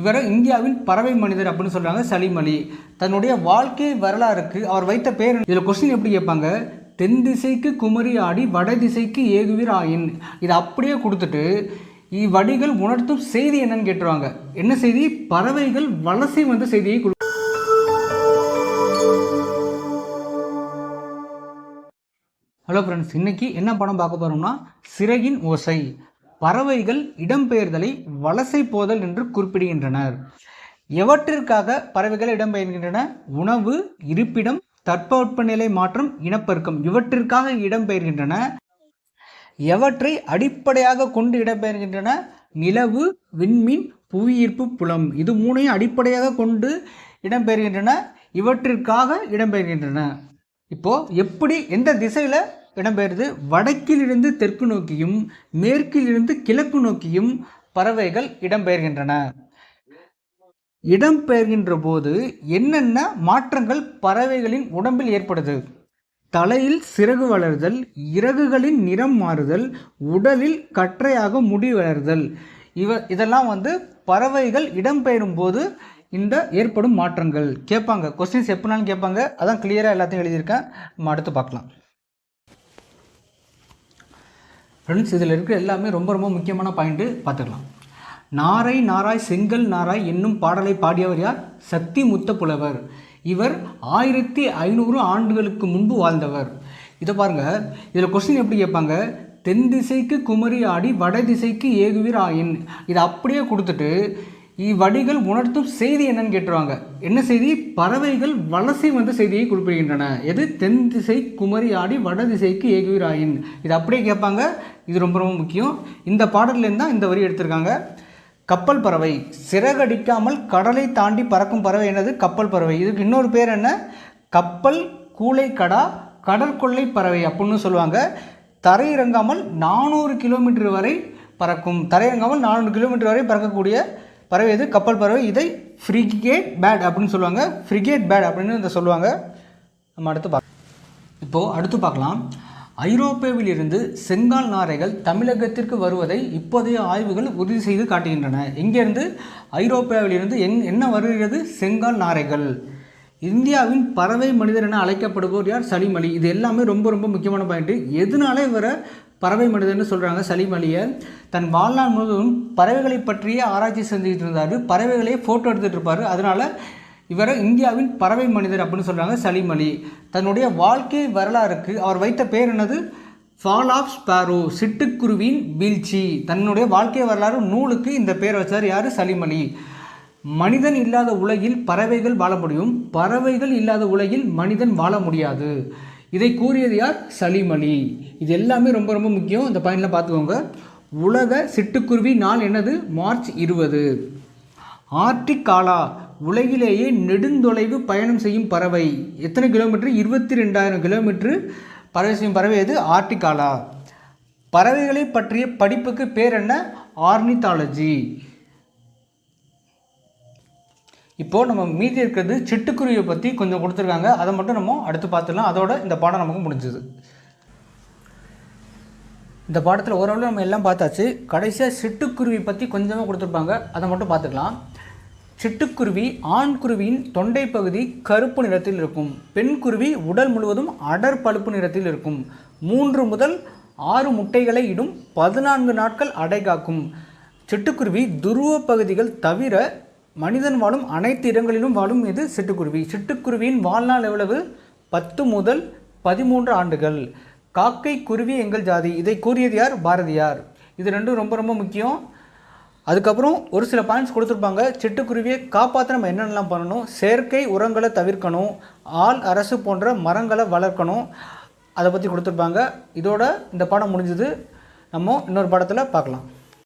இவரை இந்தியாவின் பறவை மனிதர் அப்படின்னு சொல்கிறாங்க சலீம் அலி. தன்னுடைய வாழ்க்கை வரலாறுக்கு அவர் வைத்த பேர் இதில் கொஸ்டின் எப்படி கேட்பாங்க? தென் திசைக்கு குமரி ஆடி வட திசைக்கு ஏகுவீர் ஆயின். இதை அப்படியே கொடுத்துட்டு இவ்வடிகள் உணர்த்தும் செய்தி என்னன்னு கேட்டுருவாங்க. என்ன செய்தி? பறவைகள் வலசை வந்த செய்தியை கொடு ஹலோ ஃப்ரெண்ட்ஸ் இன்றைக்கி என்ன படம் பார்க்க போகிறோம்னா சிறையின் ஓசை. பறவைகள் இடம்பெயர்தலை வலசை போதல் என்று குறிப்பிடுகின்றனர். எவற்றிற்காக பறவைகள் இடம்பெயர்கின்றன? உணவு இருப்பிடம் தட்பவெப்பநிலை மாற்றம் இனப்பெருக்கம் இவற்றிற்காக இடம்பெயர்கின்றன. எவற்றை அடிப்படையாக கொண்டு இடம்பெயர்கின்றன? நிலவு விண்மீன் புவியீர்ப்பு புலம் இது மூணையும் அடிப்படையாக கொண்டு இடம்பெயர்கின்றன. இவற்றிற்காக இடம்பெயர்கின்றன. இப்போ எப்படி எந்த திசையில் இடம்பெயர்ந்து வடக்கிலிருந்து தெற்கு நோக்கியும் மேற்கிலிருந்து கிழக்கு நோக்கியும் பறவைகள் இடம்பெயர்கின்றன. இடம்பெயர்கின்ற போது என்னென்ன மாற்றங்கள் பறவைகளின் உடம்பில் ஏற்படுது? தலையில் சிறகு வளர்தல் இறகுகளின் நிறம் மாறுதல் உடலில் கற்றையாக முடி வளர்தல். இவ இதெல்லாம் வந்து பறவைகள் இடம்பெயரும் போது இந்த ஏற்படும் மாற்றங்கள். கேட்பாங்க. கொஸ்டின்ஸ் எப்படினாலும் கேட்பாங்க. அதான் கிளியராக எல்லாத்தையும் எழுதியிருக்கேன். நம்ம அடுத்து பார்க்கலாம். ஃப்ரெண்ட்ஸ் இதில் இருக்கிற எல்லாமே ரொம்ப ரொம்ப முக்கியமான பாயிண்ட்டு பார்த்துக்கலாம். நாரை நாராய் செங்கல் நாராய் என்னும் பாடலை பாடியவர் யார்? சக்தி முத்த புலவர் இவர் ஆயிரத்தி ஐநூறு ஆண்டுகளுக்கு முன்பு வாழ்ந்தவர். இதை பாருங்கள் இதில் கொஸ்டின் எப்படி கேட்பாங்க? தென் திசைக்கு குமரி ஆடி வட திசைக்கு ஏகுவீர் ஆயின் இதை அப்படியே கொடுத்துட்டு இவ்வடிகள் உணர்த்தும் செய்தி என்னன்னு கேட்டுருவாங்க. என்ன செய்தி? பறவைகள் வலசை வந்து செய்தியை குறிப்பிடுகின்றன. எது? தென் திசை குமரி ஆடி வட திசைக்கு ஏகுவீர் இது அப்படியே கேட்பாங்க. இது ரொம்ப ரொம்ப முக்கியம். இந்த பாடல்லேருந்து தான் இந்த வரி எடுத்திருக்காங்க. கப்பல் பறவை. சிறகடிக்காமல் கடலை தாண்டி பறக்கும் பறவை என்னது? கப்பல் பறவை. இதுக்கு இன்னொரு பேர் என்ன? கப்பல் கூளைக்கடா கடற்கொள்ளை பறவை அப்படின்னு சொல்லுவாங்க. தரையிறங்காமல் நானூறு கிலோமீட்டர் வரை பறக்கும். தரையிறங்காமல் நானூறு கிலோமீட்டர் வரை பறக்கக்கூடிய பறவை இது கப்பல் பறவை. இதை ஃப்ரிகேட் பேட் அப்படின்னு சொல்லுவாங்க. ஃப்ரிகேட் பேட் அப்படின்னு இதை சொல்லுவாங்க. நம்ம அடுத்து பார்க்கலாம் இப்போது அடுத்து பார்க்கலாம். ஐரோப்பாவில் இருந்து செங்கால் நாரைகள் தமிழகத்திற்கு வருவதை இப்போதைய ஆய்வுகள் உறுதி செய்து காட்டுகின்றன. எங்கேருந்து? ஐரோப்பியாவிலிருந்து எங் என்ன வருகிறது? செங்கால் நாரைகள். இந்தியாவின் பறவை மனிதர் என அழைக்கப்படுவோர் யார்? சளிமலி. இது எல்லாமே ரொம்ப ரொம்ப முக்கியமான பாயிண்ட்டு எதனால இவரை பறவை மனிதர்னு சொல்கிறாங்க சலீம் அலியை. தன் வாழ்நாள் முழுவதும் பறவைகளை பற்றிய ஆராய்ச்சி செஞ்சுக்கிட்டு இருந்தார். பறவைகளையே ஃபோட்டோ எடுத்துகிட்டு இருப்பார். அதனால் இவரை இந்தியாவின் பறவை மனிதர் அப்படின்னு சொல்கிறாங்க சலீம் அலி. தன்னுடைய வாழ்க்கை வரலாறுக்கு அவர் வைத்த பேர் என்னது? ஃபால் ஆஃப் ஸ்பாரோ சிட்டுக்குருவின் வீழ்ச்சி. தன்னுடைய வாழ்க்கை வரலாறு நூலுக்கு இந்த பேர் வச்சார் யார்? சலீம் அலி. மனிதன் இல்லாத உலகில் பறவைகள் வாழ முடியும். பறவைகள் இல்லாத உலகில் மனிதன் வாழ முடியாது. இதை கூறியது யார்? சலீம் அலி. இது எல்லாமே ரொம்ப ரொம்ப முக்கியம். இந்த பாயிண்ட்லாம் பார்த்துக்கோங்க. உலக சிட்டுக்குருவி நாள் என்னது? மார்ச் இருபது. ஆர்டிக் காலா உலகிலேயே நெடுந்தொலைவு பயணம் செய்யும் பறவை. எத்தனை கிலோமீட்டர்? இருபத்தி ரெண்டாயிரம் கிலோமீட்ரு பறவை செய்யும் பறவை எது? ஆர்டிகாலா. பறவைகளை பற்றிய படிப்புக்கு பேர் என்ன? ஆர்னித்தாலஜி இப்போது நம்ம மீதி இருக்கிறது சிட்டுக்குருவியை பற்றி கொஞ்சம் கொடுத்துருக்காங்க. அதை மட்டும் நம்ம அடுத்து பார்த்துடலாம். அதோட இந்த பாடம் நமக்கு முடிஞ்சது. இந்த பாடத்தில் ஓரளவு நம்ம எல்லாம் பார்த்தாச்சு. கடைசியாக சிட்டுக்குருவி பற்றி கொஞ்சமாக கொடுத்துருப்பாங்க. அதை மட்டும் பார்த்துக்கலாம். சிட்டுக்குருவி ஆண் குருவியின் தொண்டை பகுதி கருப்பு நிறத்தில் இருக்கும். பெண் குருவி உடல் முழுவதும் அடர் பழுப்பு நிறத்தில் இருக்கும். மூன்று முதல் ஆறு முட்டைகளை இடும் பதினான்கு நாட்கள் அடை காக்கும். சிட்டுக்குருவி துருவ பகுதிகள் தவிர மனிதன் வாழும் அனைத்து இடங்களிலும் வாழும் இது சிட்டுக்குருவி. சிட்டுக்குருவியின் வாழ்நாள் எவ்வளவு? பத்து முதல் பதிமூன்று ஆண்டுகள். காக்கை குருவி எங்கள் ஜாதி. இதை கூறியது யார்? பாரதியார். இது ரெண்டும் ரொம்ப ரொம்ப முக்கியம். அதுக்கப்புறம் ஒரு சில பாயிண்ட்ஸ் கொடுத்துருப்பாங்க. சிட்டுக்குருவியை காப்பாற்ற நம்ம என்னென்னலாம் பண்ணணும்? செயற்கை உரங்களை தவிர்க்கணும். ஆள் அரசு போன்ற மரங்களை வளர்க்கணும். அதை பற்றி கொடுத்துருப்பாங்க. இதோட இந்த பாடம் முடிஞ்சது. நம்ம இன்னொரு படத்தில் பார்க்கலாம்.